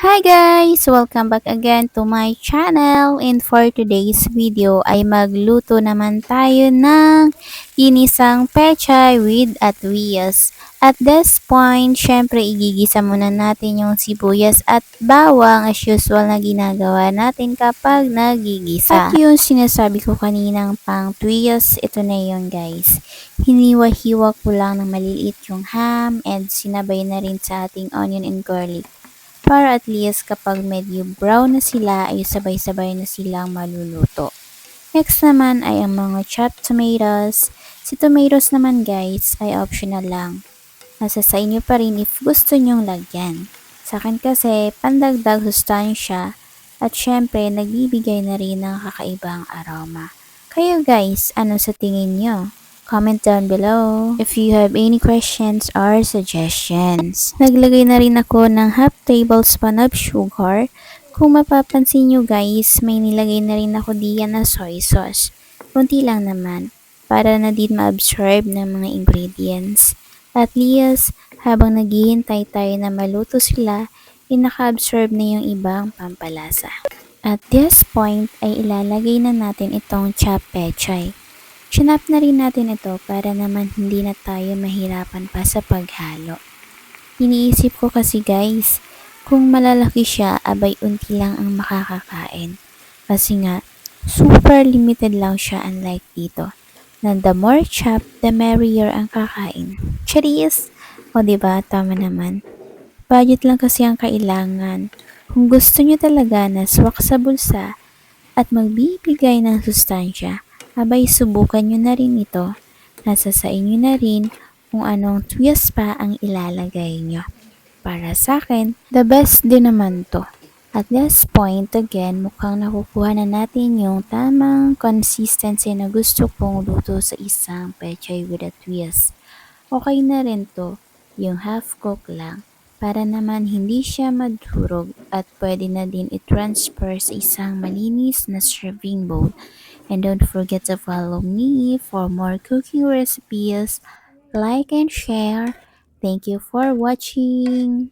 Hi guys! Welcome back again to my channel and for today's video ay magluto naman tayo ng inisang pechay with atwiyas. At this point, syempre igigisa muna natin yung sibuyas at bawang as usual na ginagawa natin kapag nagigisa. At yung sinasabi ko kaninang pang twiyas, ito na yun guys. Hiniwa-hiwa ko lang ng maliliit yung ham and sinabay na rin sa ating onion and garlic para at least kapag medyo brown na sila ay sabay-sabay na silang maluluto. Next naman ay ang mga chopped tomatoes. Si tomatoes naman guys ay optional lang. Nasa sa inyo pa rin if gusto nyong lagyan. Sa akin kasi pandagdag sustansya at syempre nagbibigay na rin ng kakaibang aroma. Kayo guys, ano sa tingin nyo? Comment down below if you have any questions or suggestions. Naglagay na rin ako ng half tablespoon of sugar. Kung mapapansin nyo guys, may nilagay na rin ako diyan na soy sauce. Kunti lang naman, para na din ma-absorb ng mga ingredients. At least, habang naghihintay tayo na maluto sila, inaka-absorb na yung ibang pampalasa. At this point ay ilalagay na natin itong chop pechay. Chinap na rin natin ito para naman hindi na tayo mahirapan pa sa paghalo. Iniisip ko kasi guys, kung malalaki siya, abay unti lang ang makakakain. Kasi nga, super limited lang siya unlike dito. Na the more chop, the merrier ang kakain. Charis! O ba diba, tama naman. Budget lang kasi ang kailangan. Kung gusto nyo talaga na swak sa bulsa at magbibigay ng sustansya, abay subukan nyo na rin ito. Nasa sa inyo na rin kung anong twist pa ang ilalagay nyo. Para sa akin, the best din naman to. At this point, again, mukhang nakukuha na natin yung tamang consistency na gusto kong luto sa isang pechay with a twist. Okay na rin to, yung half cook lang, para naman hindi siya madurog at pwede na din i-transfer sa isang malinis na serving bowl. And don't forget to follow me for more cooking recipes. Like and share. Thank you for watching.